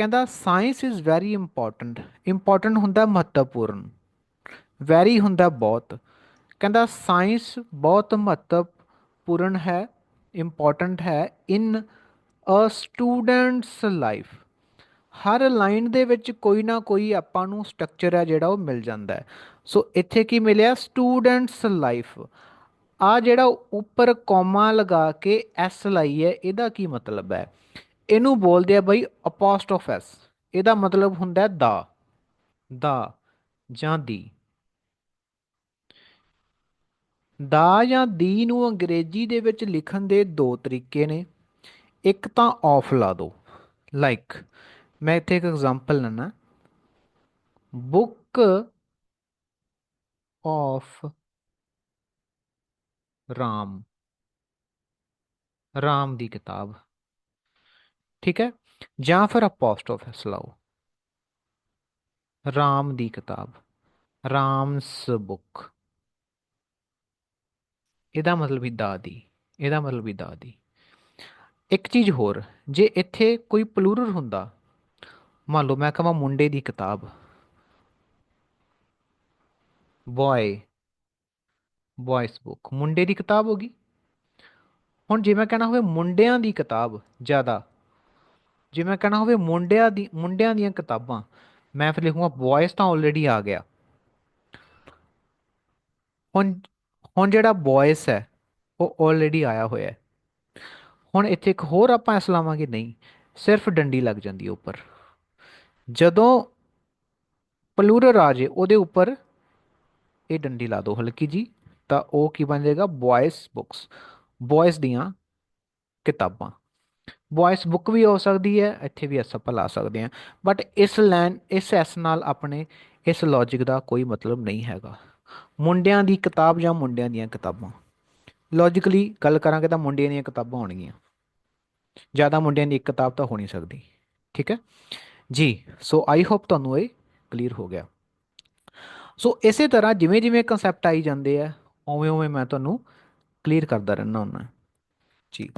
ਕਹਿੰਦਾ science is very important important ਹੁੰਦਾ ਮਹੱਤਵਪੂਰਨ। ਵੈਰੀ ਹੁੰਦਾ ਬਹੁਤ। ਕਹਿੰਦਾ ਸਾਇੰਸ ਬਹੁਤ ਮਹੱਤਵਪੂਰਨ ਹੈ ਇੰਪੋਰਟੈਂਟ ਹੈ ਇਨ ਅ ਸਟੂਡੈਂਟਸ ਲਾਈਫ ਹਰ ਲਾਈਨ ਦੇ ਵਿੱਚ ਕੋਈ ਨਾ ਕੋਈ ਆਪਾਂ ਨੂੰ ਸਟਰਕਚਰ ਹੈ ਜਿਹੜਾ ਉਹ ਮਿਲ ਜਾਂਦਾ ਹੈ। ਸੋ ਇੱਥੇ ਕੀ ਮਿਲਿਆ? ਸਟੂਡੈਂਟਸ ਲਾਈਫ ਆ ਜਿਹੜਾ ਉੱਪਰ ਕੋਮਾ ਲਗਾ ਕੇ ਐਸ ਲਾਈ ਹੈ, ਇਹਦਾ ਕੀ ਮਤਲਬ ਹੈ? ਇਹਨੂੰ ਬੋਲਦੇ ਆ ਬਈ ਅਪੋਸਟ੍ਰੋਫ ਇਹਦਾ ਮਤਲਬ ਹੁੰਦਾ ਦਾ। ਦਾ ਜਾਂ ਦੀ। ਦਾ ਜਾਂ ਦੀ ਨੂੰ ਅੰਗਰੇਜ਼ੀ ਦੇ ਵਿੱਚ ਲਿਖਣ ਦੇ ਦੋ ਤਰੀਕੇ ਨੇ। ਇੱਕ ਤਾਂ ਆਫ ਲਾ ਦੋ। ਲਾਈਕ ਮੈਂ ਇੱਥੇ ਇੱਕ ਐਗਜ਼ਾਮਪਲ ਲੈਣਾ ਬੁੱਕ ਆਫ ਰਾਮ ਰਾਮ ਦੀ ਕਿਤਾਬ। ਠੀਕ ਹੈ? ਜਾਂ ਫਿਰ ਅਪੋਸਟ੍ਰੋਫਿਸ ਲਾਓ ਰਾਮ ਦੀ ਕਿਤਾਬ। ਰਾਮਸ ਬੁੱਕ ਇਹਦਾ ਮਤਲਬ ਹੀ ਦਾ ਦੀ ਇਹਦਾ ਮਤਲਬ ਹੀ ਦਾ ਦੀ ਇੱਕ ਚੀਜ਼ ਹੋਰ, ਜੇ ਇੱਥੇ ਕੋਈ ਪਲੂਰਲ ਹੁੰਦਾ, ਮੰਨ ਲਓ ਮੈਂ ਕਹਾਂ ਮੁੰਡੇ ਦੀ ਕਿਤਾਬ। ਬॉय ਬॉयਸ ਬੁੱਕ ਮੁੰਡੇ ਦੀ ਕਿਤਾਬ ਹੋਗੀ ਹੁਣ ਜੇ ਮੈਂ ਕਹਿਣਾ ਹੋਵੇ ਮੁੰਡਿਆਂ ਦੀ ਕਿਤਾਬ ਜ਼ਿਆਦਾ ਜੇ ਮੈਂ ਕਹਿਣਾ ਹੋਵੇ ਮੁੰਡਿਆਂ ਦੀ, ਮੁੰਡਿਆਂ ਦੀਆਂ ਕਿਤਾਬਾਂ, ਮੈਂ ਫਿਰ ਲਿਖੂੰਗਾ ਬੋਇਸ ਤਾਂ ਆਲਰੇਡੀ ਆ ਗਿਆ। ਹੁਣ ਹੁਣ ਜਿਹੜਾ ਬੋਇਸ ਹੈ, ਉਹ ਆਲਰੇਡੀ ਆਇਆ ਹੋਇਆ ਹੈ। ਹੁਣ ਇੱਥੇ ਇੱਕ ਹੋਰ ਆਪਾਂ ਐਸ ਲਾਵਾਂਗੇ, ਨਹੀਂ, ਸਿਰਫ ਡੰਡੀ ਲੱਗ ਜਾਂਦੀ ਹੈ ਉੱਪਰ। ਜਦੋਂ ਪਲੂਰ ਰਾਜੇ ਉਹਦੇ ਉੱਪਰ ਇਹ ਡੰਡੀ ਲਾ ਦਿਓ ਹਲਕੀ ਜੀ ਤਾਂ ਉਹ ਕੀ ਬਣ ਜਾਏਗਾ ਬੋਇਸ ਬੁੱਕਸ ਬੋਇਸ ਦੀਆਂ ਕਿਤਾਬਾਂ। ਬॉयਸ ਬੁੱਕ ਵੀ ਹੋ ਸਕਦੀ ਹੈ, ਇੱਥੇ ਵੀ ਐਸ ਆਪਾਂ ਲਾ ਸਕਦੇ ਹਾਂ। ਬਟ ਇਸ ਲੈਨ ਇਸ ਐਸ ਨਾਲ ਆਪਣੇ ਇਸ ਲੌਜੀਕ ਦਾ ਕੋਈ ਮਤਲਬ ਨਹੀਂ ਹੈਗਾ। ਮੁੰਡਿਆਂ ਦੀ ਕਿਤਾਬ ਜਾਂ ਮੁੰਡਿਆਂ ਦੀਆਂ ਕਿਤਾਬਾਂ? ਲੌਜੀਕਲੀ ਗੱਲ ਕਰਾਂਗੇ ਤਾਂ ਮੁੰਡਿਆਂ ਦੀਆਂ ਕਿਤਾਬਾਂ ਹੋਣਗੀਆਂ। ਜ਼ਿਆਦਾ ਮੁੰਡਿਆਂ ਦੀ ਇੱਕ ਕਿਤਾਬ ਤਾਂ ਹੋ ਨਹੀਂ ਸਕਦੀ। ਠੀਕ ਹੈ? ਜੀ ਸੋ ਆਈ ਹੋਪ ਤੁਹਾਨੂੰ ਇਹ ਕਲੀਅਰ ਹੋ ਗਿਆ। ਸੋ ਇਸੇ ਤਰ੍ਹਾਂ ਜਿਵੇਂ ਜਿਵੇਂ ਕਨਸੈਪਟ ਆਈ ਜਾਂਦੇ ਆ, ਉਵੇਂ ਉਵੇਂ ਮੈਂ ਤੁਹਾਨੂੰ ਕਲੀਅਰ ਕਰਦਾ ਰਹਿਣਾ ਹੁੰਦਾ। ਜੀ।